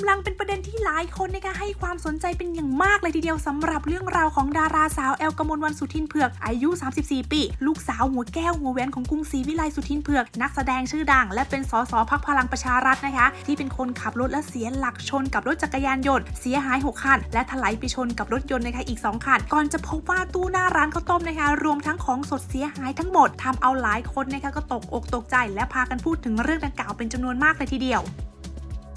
ำลังเป็นประเด็นที่หลายคนนะคะให้ความสนใจเป็นอย่างมากเลยทีเดียวสำหรับเรื่องราวของดาราสาวแอลกมลวันสุทินเผือกอายุ 34 ปี ลูกสาวหัวแก้วหัวแหวนของกรุงศรีวิไลสุทินเผือก นักแสดงชื่อดัง และเป็นสสพักพลังประชารัฐนะคะ ที่เป็นคนขับรถและเสียหลักชนกับรถจักรยานยนต์เสียหาย 6 คัน และถลายไปชนกับรถยนต์นะคะอีก 2 คัน ก่อนจะพบว่าตู้หน้าร้านข้าวต้มนะคะ รวมทั้งของสดเสียหายทั้งหมดทำเอาหลายคนนะคะก็ตกอกตกใจ และพากันพูดถึงเรื่องดังกล่าวเป็นจำนวนมากเลยทีเดียว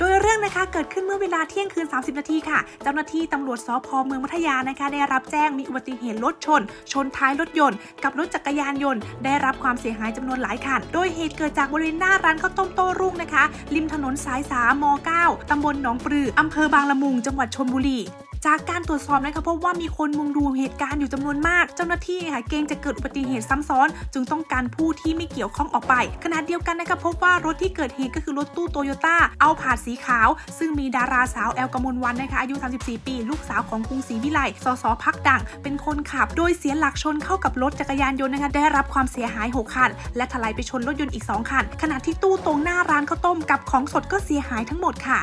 โดยเรื่องนะคะเกิดขึ้นเมื่อเวลาเที่ยงคืน 30 นาทีค่ะ เจ้าหน้าที่ตำรวจสพเมืองพัทยานะคะ ได้รับแจ้งมีอุบัติเหตุรถชน ชนท้ายรถยนต์ กับรถจักรยานยนต์ ได้รับความเสียหายจำนวนหลายคัน โดยเหตุเกิดจากบริเวณหน้าร้านข้าวต้มโต้รุ่งนะคะ ริมถนนสายสามม9ตำบลหนองปลืออำเภอบางละมุง จังหวัดชลบุรี จากการตรวจสอบนะคะพบว่ามีคนมุงดูเหตุการณ์อยู่จำนวนมาก เจ้าหน้าที่ค่ะเกรงจะเกิดอุบัติเหตุซ้ำซ้อน จึงต้องการผู้ที่ไม่เกี่ยวข้องออกไป ขณะเดียวกันนะคะพบว่ารถที่เกิดเหตุก็คือรถตู้โตโยต้าเอาผาดสีขาว ซึ่งมีดาราสาวแอลกมลวันนะคะอายุ 34 ปี ลูกสาวของกรุงศรีวิไลสสพักดัง เป็นคนขับ โดยเสียหลักชนเข้ากับรถจักรยานยนต์นะคะได้รับความเสียหาย 6 คัน และถลายไปชนรถยนต์อีก 2 คัน ขณะที่ตู้ตรงหน้าร้านข้าวต้มกับของสดก็เสียหายทั้งหมดค่ะ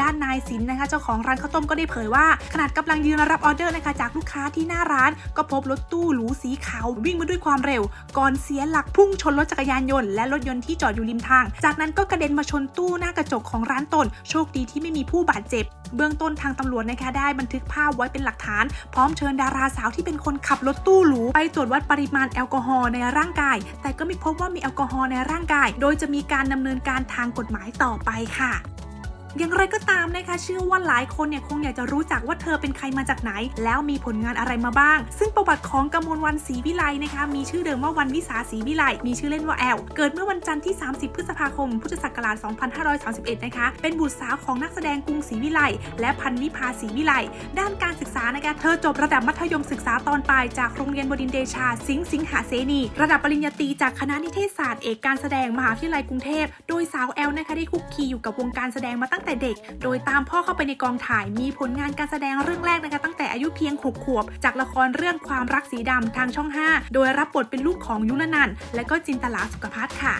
ด้านนายสินนะคะ เจ้าของร้านข้าวต้มก็ได้เผยว่า ขนาดกำลังยืนรับออเดอร์นะคะ จากลูกค้าที่หน้าร้าน ก็พบรถตู้หรูสีขาววิ่งมาด้วยความเร็ว ก่อนเสียหลักพุ่งชนรถจักรยานยนต์และรถยนต์ที่จอดอยู่ริมทาง จากนั้นก็กระเด็นมาชนตู้หน้ากระจกของร้านตน โชคดีที่ไม่มีผู้บาดเจ็บ เบื้องต้นทางตำรวจนะคะได้บันทึกภาพไว้เป็นหลักฐาน พร้อมเชิญดาราสาวที่เป็นคนขับรถตู้หรูไปตรวจวัดปริมาณแอลกอฮอล์ในร่างกาย แต่ก็ไม่พบว่ามีแอลกอฮอล์ในร่างกาย โดยจะมีการดำเนินการทางกฎหมายต่อไปค่ะ อย่างไรก็ตามนะคะเชื่อว่าหลายคนเนี่ยคงอยากจะรู้จักว่าเธอเป็นใครมาจากไหน แล้วมีผลงานอะไรมาบ้าง ซึ่งประวัติของกมลวันศรีวิไลนะคะ มีชื่อเดิมว่าวันวิสาศรีวิไลมีชื่อเล่นว่าแอลเกิดเมื่อวันจันทร์ที่ 30 พฤษภาคม พุทธศักราช 2531 นะคะ เป็นบุตรสาวของนักแสดงกรุงศรีวิไลและพันนิพาศรีวิไลด้านการศึกษานะคะเธอจบระดับมัธยมศึกษาตอนปลายจากโรงเรียนบดินเดชาสิงสิงหาเสนี ระดับปริญญาตรีจากคณะนิเทศศาสตร์เอกการแสดงมหาวิทยาลัยกรุงเทพโดยสาวแอลนะคะได้คุกคีอยู่กับวงการแสดงมาตั้ง้งแต่เด็ก โดยตามพ่อเข้าไปในกองถ่ายมีผลงานการแสดงเรื่องแรกนะคะตั้งแต่อายุเพียง6ขวบ จากละครเรื่องความรักสีดำทางช่อง 5 โดยรับบทเป็นลูกของยุรนันและก็จินตลาสุขภัทรค่ะ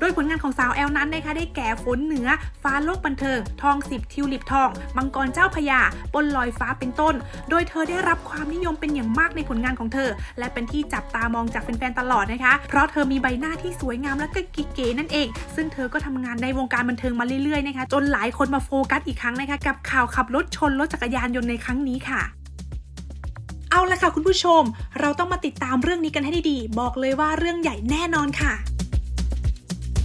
โดยผลงานของสาวแอลนั้นนะคะได้แก่ฝนเหนือ ฟ้าโลกบันเทิง ทองสิบทิวลิปทอง มังกรเจ้าพญาบนลอยฟ้าเป็นต้น โดยเธอได้รับความนิยมเป็นอย่างมากในผลงานของเธอ และเป็นที่จับตามองจากแฟนๆตลอดนะคะ เพราะเธอมีใบหน้าที่สวยงามและก็เก๋ๆนั่นเอง ซึ่งเธอก็ทำงานในวงการบันเทิงมาเรื่อยๆนะคะจนหลายคนมาโฟกัสอีกครั้งนะคะกับข่าวขับรถชนรถจักรยานยนต์ในครั้งนี้ค่ะเอาละค่ะคุณผู้ชม เราต้องมาติดตามเรื่องนี้กันให้ดีๆ บอกเลยว่าเรื่องใหญ่แน่นอนค่ะ